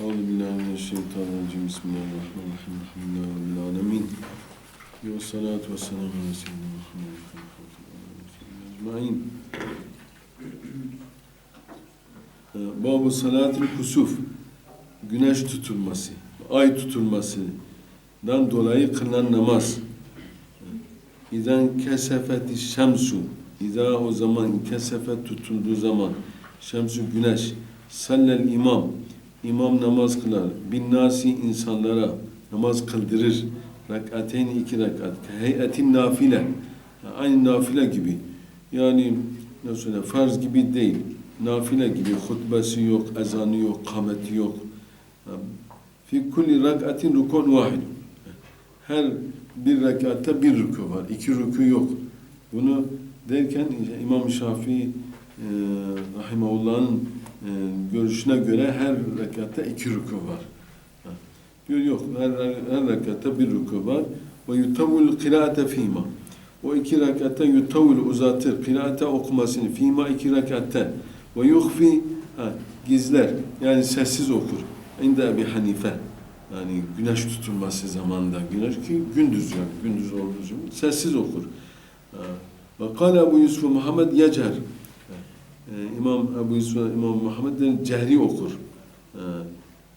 Euzu billahi mineşşeytanirracim. Bismillahirrahmanirrahim. Elhamdülillahi rabbil alamin. Ve salatu vesselamu ala seyyidina Muhammed ecmaîn. Ee, Babu salatil kusuf. Güneş tutulması, ay tutulmasından dolayı kılınan namaz. İzen kesefeti şemsu. İza o zaman kesefet tutulduğu zaman şemsu güneş. Sallel imam. İmam namaz kılar. Bin nasi insanlara namaz kıldırır. Rakateyn iki rakat. Heyetin nafile. Aynı nafile gibi. Yani nasıl söyleyeyim, farz gibi değil. Nafile gibi. Hutbesi yok, ezanı yok, kameti yok. Fi kulli rakatin rukun vahid. Her bir rekatta bir ruku var. iki ruku yok. Bunu derken İmam Şafii e, Rahimahullah'ın e, görüşüne göre her rekatta iki ruku var. Diyor yok, her, her rekatta bir ruku var. Ve yutavul kıraate fîmâ. O iki rekatta yutavul uzatır. Kıraate okumasını fîmâ iki rekatta. Ve yuhfi gizler. Yani sessiz okur. İnde Ebi Hanife. Yani güneş tutulması zamanında. Güneş ki gündüz yani. Gündüz olduğu için sessiz okur. Ve kâle Ebu Yusuf Muhammed yecer. Ee, İmam Ebu Yusuf, İmam Muhammed cehri okur. Ee,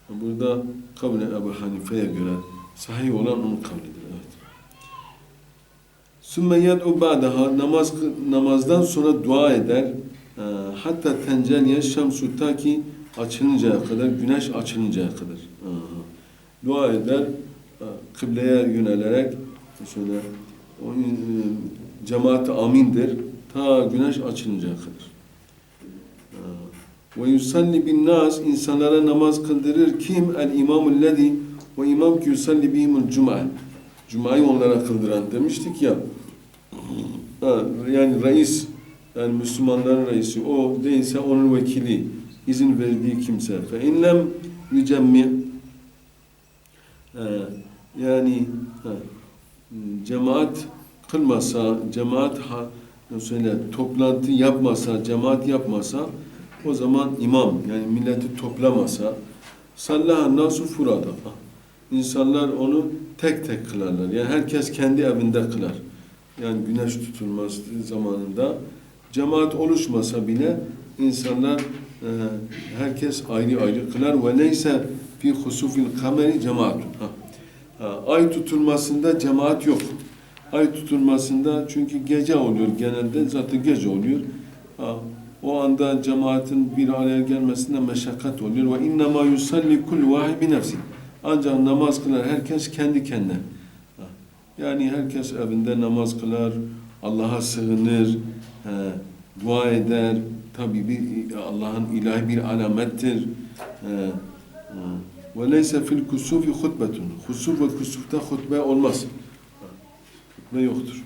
burada kabul Ebu Hanife'ye göre sahih olan onun kavlidir. Evet. Sümme yed'u ba'daha namaz, namazdan sonra dua eder. Ee, hatta tenceliye şemsu ta ki açılıncaya kadar, güneş açılıncaya kadar. Dua eder, e, kıbleye yönelerek şöyle o, e, cemaati amindir ta güneş açılıncaya kadar. Ve yusalli bin nas insanlara namaz kıldırır kim el imamul lezi ve imam ki yusalli bihimul cuma. Cuma'yı onlara kıldıran demiştik ya. Yani reis yani Müslümanların reisi o değilse onun vekili izin verdiği kimse. Fe inlem yücemmi yani cemaat kılmasa, cemaat ha, söyle toplantı yapmasa, cemaat yapmasa o zaman imam yani milleti toplamasa sallaha nasu furada. İnsanlar onu tek tek kılarlar. Yani herkes kendi evinde kılar. Yani güneş tutulması zamanında cemaat oluşmasa bile insanlar e, herkes ayrı ayrı kılar ve neyse fi husufil kameri cemaat. Ay tutulmasında cemaat yok. Ay tutulmasında çünkü gece oluyor genelde zaten gece oluyor. Ha. O anda cemaatin bir araya gelmesinde meşakkat oluyor. Ve innema yusalli kul vahid bi nefsi. Ancak namaz kılar herkes kendi kendine. Yani herkes evinde namaz kılar, Allah'a sığınır, dua eder. Tabi bir Allah'ın ilahi bir alamettir. Ve leyse fil kusufi hutbetun. Kusuf ve kusufta hutbe olmaz. Hutbe yoktur.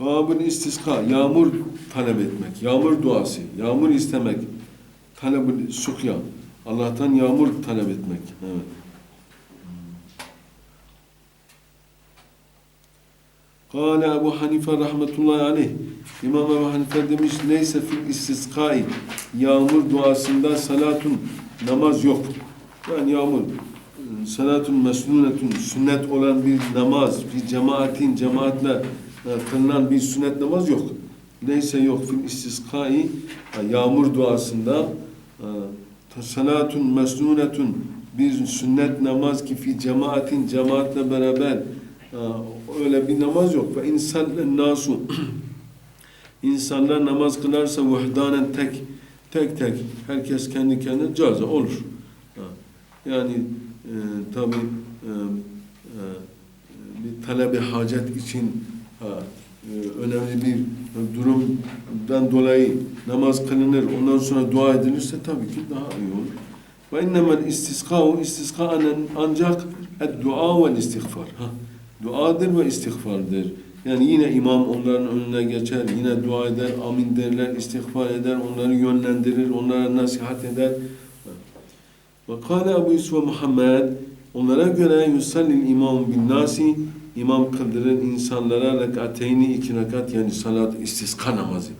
Babın istiska, yağmur talep etmek, yağmur duası, yağmur istemek, talep sukya, Allah'tan yağmur talep etmek. Evet. Kâle Ebu Hanife rahmetullahi aleyh. İmam Ebu Hanife demiş, neyse fil istiskai, yağmur duasında salatun, namaz yok. Yani yağmur, salatun mesnunetun, sünnet olan bir namaz, bir cemaatin, cemaatle kılınan bir sünnet namaz yok. Neyse yok fil istiskai yağmur duasında salatun mesnunetun bir sünnet namaz ki fi cemaatin cemaatle beraber öyle bir namaz yok. Ve insan nasu insanlar namaz kılarsa vahdanen tek tek tek herkes kendi kendine caza olur. Yani e, tabi e, e, bir talebi hacet için ha, e, önemli bir durumdan dolayı namaz kılınır, ondan sonra dua edilirse tabii ki daha iyi olur. Ve innemel istiskâhu istiskânen ancak dua ve istiğfar. Ha, duadır ve istiğfardır. Yani yine imam onların önüne geçer, yine dua eder, amin derler, istiğfar eder, onları yönlendirir, onlara nasihat eder. Ve kâle Ebu Yusuf Muhammed onlara göre yusallil imam bin nasi imam kıldırır insanlara rekateyni iki rekat yani salat istiska namazı.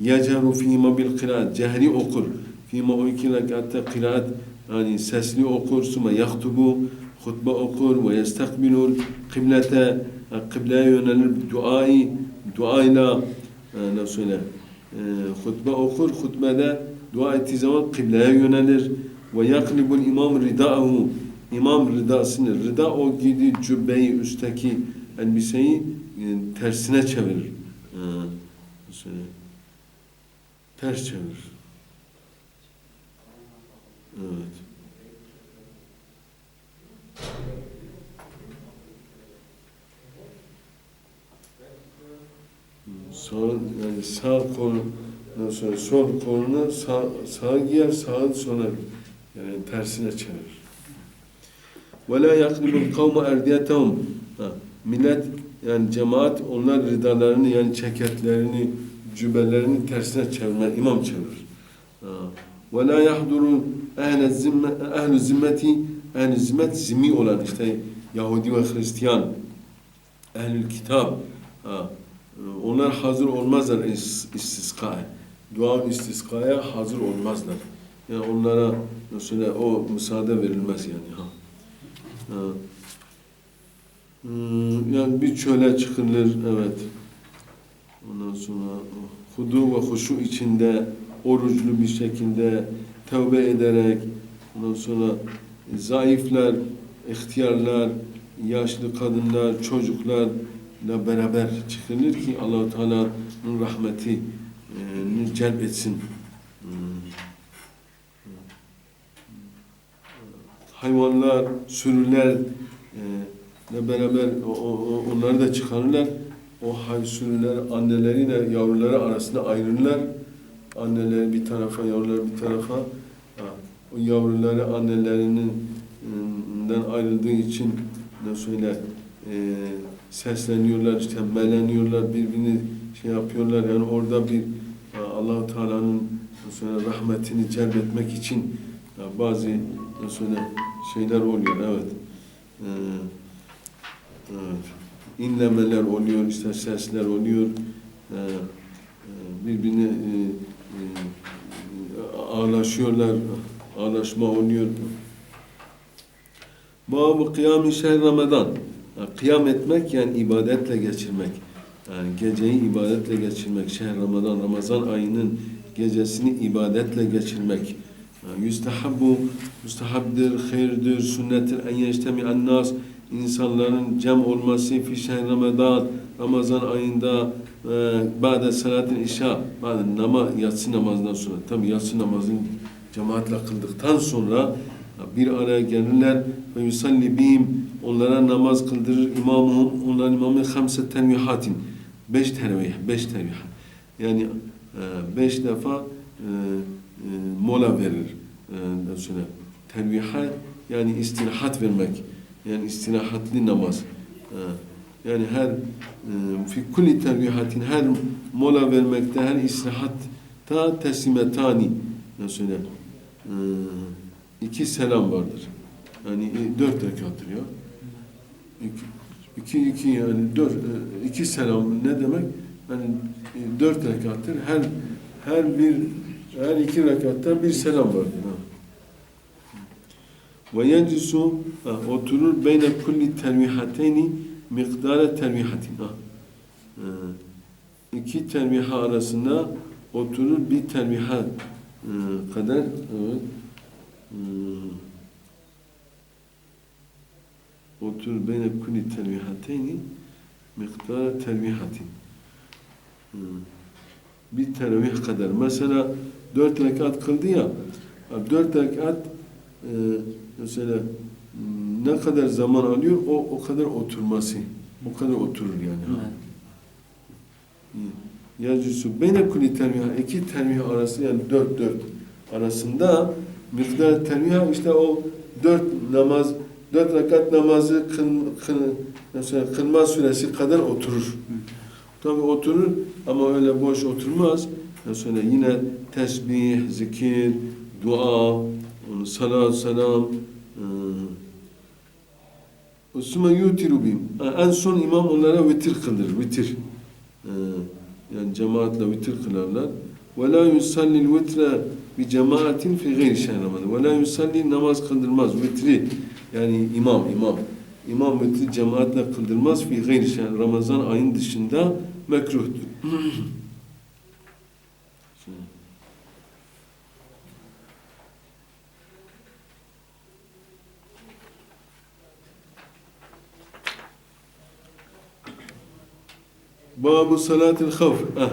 Yeceru fîme bil kıraat. Cehri okur. Fîme o iki rekatte kıraat yani sesli okur, sümme yahtubu, hutbe okur ve yestakbilul kıblete, kıbleye yönelir duayı, duayla e, ne söyle, e, hutbe okur, hutbede dua ettiği zaman kıbleye yönelir ve yaklibul imam rida'ahu, imam ridasını, rida o giydiği cübbeyi, üstteki elbiseyi e, tersine çevirir. E, söyle, ters çevirir. Evet. Sağ, yani sağ kolu, ondan sonra sol kolunu sağ, sağa giyer, sağı sola yani tersine çevirir. Ve la yahlibul kavme erdiyetehum. Millet yani cemaat onlar ridalarını yani ceketlerini, cübelerini tersine çevirme, imam çevirir. Ve la yahduru ehle zimme ehlu zimmeti ehli zimmet zimmi olan işte Yahudi ve Hristiyan ehlül kitap onlar hazır olmazlar istiskaya. Dua istiskaya hazır olmazlar. Yani onlara mesela o müsaade verilmez yani. Ha. Ha. Hmm, Yani bir çöle çıkılır, evet. Ondan sonra hudu ve huşu içinde, oruçlu bir şekilde tövbe ederek, ondan sonra zayıflar, ihtiyarlar, yaşlı kadınlar, çocuklarla beraber çıkılır ki allah Teala'nın rahmeti e, celbetsin. Hmm. Hayvanlar, sürüler ile beraber onları da çıkarırlar. O hay sürüler anneleriyle yavruları arasında ayrılırlar. Anneleri bir tarafa, yavrular bir tarafa. O yavruları annelerinden ayrıldığı için ne söyle sesleniyorlar, işte meleniyorlar, birbirini şey yapıyorlar. Yani orada bir Allah-u Teala'nın rahmetini celbetmek için ha, bazı söyle şeyler oluyor. Evet. Ee, Evet. İnlemeler oluyor, işte sesler oluyor. Ee, e, birbirine e, e, ağlaşıyorlar, ağlaşma oluyor. Babu kıyam-ı şehr Ramazan. Kıyam etmek yani ibadetle geçirmek. Yani geceyi ibadetle geçirmek. Şehr Ramazan, Ramazan ayının gecesini ibadetle geçirmek. Yüstehabbu, müstehabdir, hayırdır, sünnettir, en yeçtemi'an nas insanların cem olması fi şehr Ramazan ayında e, ba'de salatin işa ba'de nama yatsı namazından sonra. Tabi yatsı namazını cemaatle kıldıktan sonra bir araya gelirler ve yusalli bihim onlara namaz kıldırır imamuhum onların imamı hamse tenvihatin. Beş teravih beş teravih yani e, beş defa e, mola verir e, sonra terviha yani istirahat vermek yani istirahatli namaz. Ha, Yani her e, fi kulli tervihatin her mola vermekte her istirahatta teslimetani mesela e, iki selam vardır. Yani e, dört rekattır ya. İki, iki, iki yani dört, e, iki selam ne demek? Yani e, dört rekattır. Her her bir her iki rekatta bir selam. Ha. Ve ha, oturur beyne kulli tervihateyni miktara tervihatin. Ha. Ee, iki terviha arasında oturur bir terviha e, kadar. Hmm. oturur beyne kulli tervihateyni miktara tervihatin. Hmm. Bir teravih kadar. Mesela dört rekat kıldı ya, dört rekat e, mesela ne kadar zaman alıyor o o kadar oturması. O kadar oturur yani. Yecüsü beyne kulli terviha iki terviha arası yani dört dört arasında miktar terviha işte o dört namaz dört rekat namazı kın, kın, mesela kılma süresi kadar oturur. Tabi oturur ama öyle boş oturmaz. Mesela yine tesbih, zikir, dua, salat, selam, Sümme yutiru bihim. En son imam onlara vitir kılır, vitir. Yani cemaatle vitir kılarlar. Ve la yusallil vitre bir cemaatin fi gayri şehri Ramazan. Ve la yusalli namaz kıldırmaz. Vitri yani imam imam. İmam vitri cemaatle kıldırmaz fi gayri Ramazan ayın dışında mekruhtur. Babu salatil havf. Ah.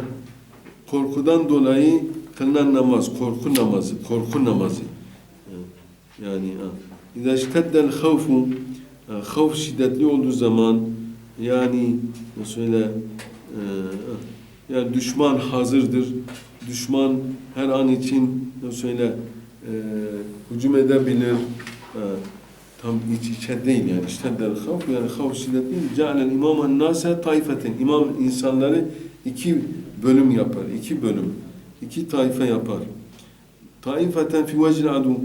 Korkudan dolayı kılınan namaz, korku namazı, korku namazı. Eh, Yani ah. İzâ şteddel havfu, ah, havf şiddetli olduğu zaman, yani söyle, eh, ah, yani düşman hazırdır, düşman her an için söyle, eh, hücum edebilir, ah, tam iç içe değil yani işteddel havf yani havf şiddetli cealel imamen nase taifeten imam insanları iki bölüm yapar iki bölüm iki taife yapar. Taifeten fi vecil adu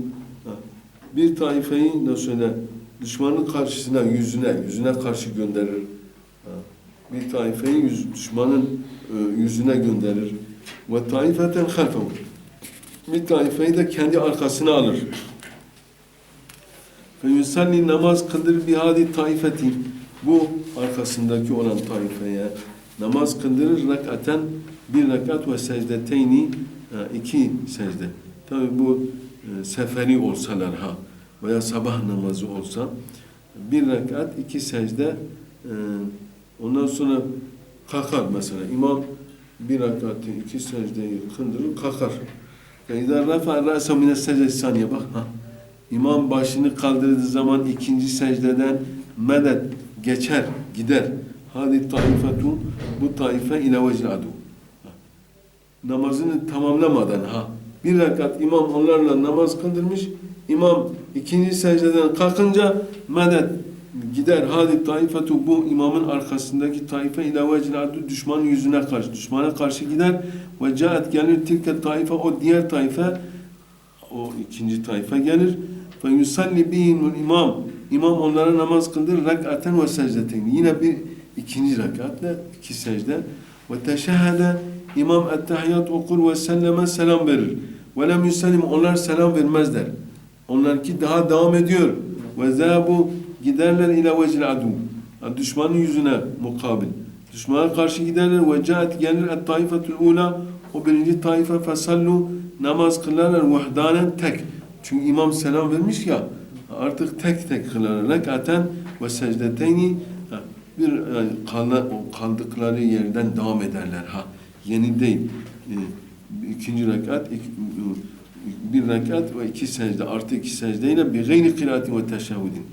bir taifeyi nasıl söyle düşmanın karşısına yüzüne yüzüne karşı gönderir. Bir taifeyi yüz, düşmanın e, yüzüne gönderir. Ve taifeten halfehu. Bir taifeyi de kendi arkasına alır ve yusalli namaz kıldır bir hadi taifeti bu arkasındaki olan taifeye namaz kıldırır rekaten bir rekat ve secdeteyni e, iki secde. Tabi bu e, seferi olsalar ha veya sabah namazı olsa bir rekat iki secde e, ondan sonra kalkar mesela imam bir rekatı iki secdeyi kıldırır kalkar. Ve idâ rafa râse mine secde saniye bak ha İmam başını kaldırdığı zaman ikinci secdeden medet geçer, gider. Hadi taifetu bu taife ile vecil adu. Namazını tamamlamadan ha bir rekat imam onlarla namaz kıldırmış. İmam ikinci secdeden kalkınca medet gider. Hadi taifetu bu imamın arkasındaki taife ile vecil adu düşmanın yüzüne karşı düşmana karşı gider ve caet gelir tilke taife o diğer taife o ikinci tayfa gelir. Fe yusalli bihimul imam. İmam onlara namaz kıldır. Rekaten ve secdeten. Yine bir ikinci rekatle iki secde. Ve teşehhede imam ettehiyyat okur ve selleme selam verir. Ve lem yusallim onlar selam vermezler. Onlarki daha devam ediyor. Ve zâbu giderler ile vecil adu. Düşmanın yüzüne mukabil. Düşmana karşı giderler ve caet gelir et taifetul ula o birinci taife fesallu namaz kılarlar vahdanen tek. Çünkü imam selam vermiş ya artık tek tek kılarlar. Rekaten ve secdeteyni bir kaldı, o kaldıkları yerden devam ederler ha. Yeni değil. Ee, ikinci rekat iki, bir rekat ve iki secde artı iki secdeyle bir gayri kıraati ve teşehhudin.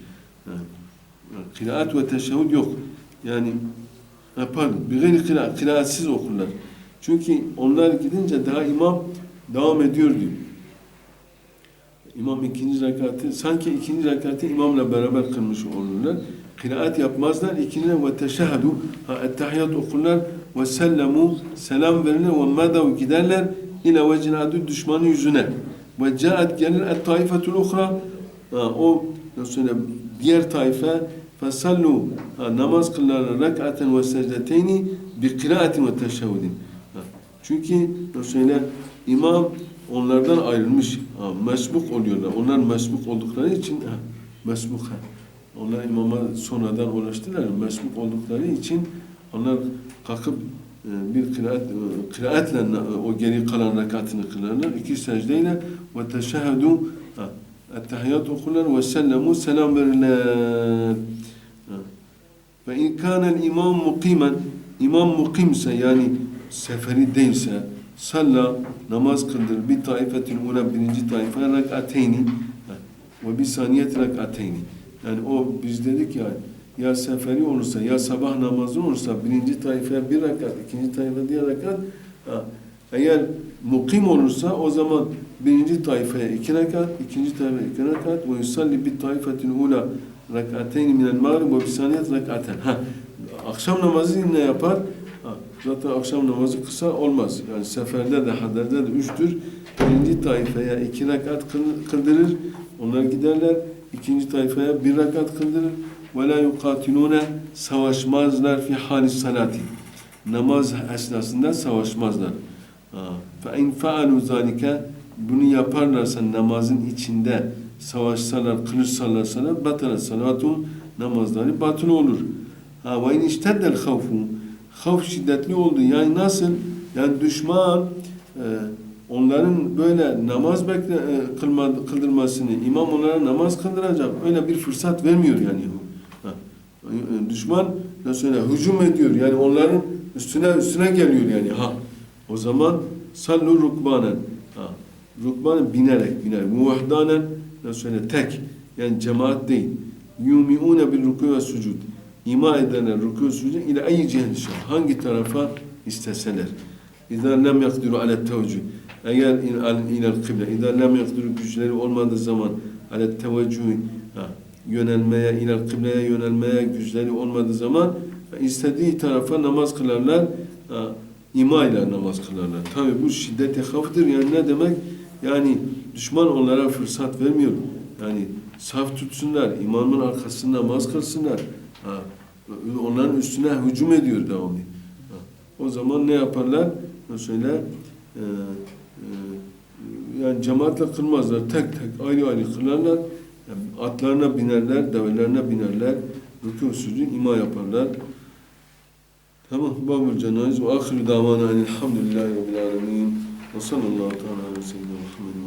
Kıraat ve teşehhud yok. Yani pardon bir gayri kıraat, kıraatsiz okurlar. Çünkü onlar gidince daha imam devam ediyor diyor. İmam ikinci rekatı, sanki ikinci rekatı imamla beraber kılmış olurlar. Kıraat yapmazlar. İkinci ve teşehhadu, ha ettehiyyat okurlar ve sellemu, selam verirler ve medav giderler ile veciladu düşmanın yüzüne. Ve caat gelir et taifetul ukhra, ha, o nasıl diğer taife fesallu namaz kılarlar rekaten ve secdeteyni bi kıraatin ve teşehhudin. Ha, Çünkü nasıl imam onlardan ayrılmış, ha, mesbuk oluyorlar. Onlar mesbuk oldukları için, ha, mesbuk, ha. onlar imama sonradan ulaştılar. Mesbuk oldukları için onlar kalkıp e, bir kıraat, e, kıraatle na- o geri kalan rekatını kılarlar. İki secdeyle ve teşehhedû ha, ettehiyyat okurlar ve sellemu selam verirler. Ve in kânel imam mukimen imam mukimse yani seferi değilse salla namaz kıldır bir taifetin ula birinci taife rekateyni ha, ve bir saniyet rekateyni yani o biz dedik ya ya seferi olursa ya sabah namazı olursa birinci taife bir rekat ikinci taife diğer rekat ha, eğer mukim olursa o zaman birinci taifeye iki rekat, ikinci taifeye iki rekat ve yusalli bir taifetin ula rekateyni minel mağrib ve bir saniyet rekaten. Ha, akşam namazı ne yapar? Ha, zaten akşam namazı kısa olmaz. Yani seferde de haderde de üçtür. Birinci taifeye iki rekat kıl- kıldırır. Onlar giderler. İkinci taifeye bir rekat kıldırır. Ve la yukatilune savaşmazlar fi halis salati. Namaz esnasında savaşmazlar. فَاِنْ فَعَلُوا ذَٰلِكَ bunu yaparlarsa namazın içinde savaşsalar, kılıç sallarsalar batala salatum namazları batıl olur. Ha ve in işteddel havfu havf şiddetli oldu. Yani nasıl? Yani düşman e, onların böyle namaz bekle, e, kılma, kıldırmasını, imam onlara namaz kıldıracak. Öyle bir fırsat vermiyor yani. Ha. E, Düşman nasıl öyle hücum ediyor. Yani onların üstüne üstüne geliyor yani. Ha. O zaman sallu rukbanen. Ha. Rukbanen binerek biner. Muvahdanen nasıl öyle tek. Yani cemaat değil. Yumiune bil ruku ve sucud. İma edenler ruku ve sucud ile ayyi cihdi şah. Hangi tarafa isteseler. İzâ lem yakdiru ale teveccüh. Eğer ilel kıble. İzâ lem yakdiru güçleri olmadığı zaman ale teveccüh. Yönelmeye, ilel kıbleye yönelmeye güçleri olmadığı zaman istediği tarafa namaz kılarlar. İma ile namaz kılarlar. Tabi bu şiddeti hafdır. Yani ne demek? Yani düşman onlara fırsat vermiyor. Yani saf tutsunlar, imamın arkasında namaz kılsınlar. Ha, onların üstüne hücum ediyor devamlı. Ha, o zaman ne yaparlar? Mesela e, e, yani cemaatle kılmazlar. Tek tek ayrı ayrı kılarlar. Yani atlarına binerler, develerine binerler. Rükû sujud ima yaparlar. Tamam. Babul cenayiz ve ahiru davana elhamdülillahi rabbil alemin. Ve sallallahu teala aleyhi ve sellem.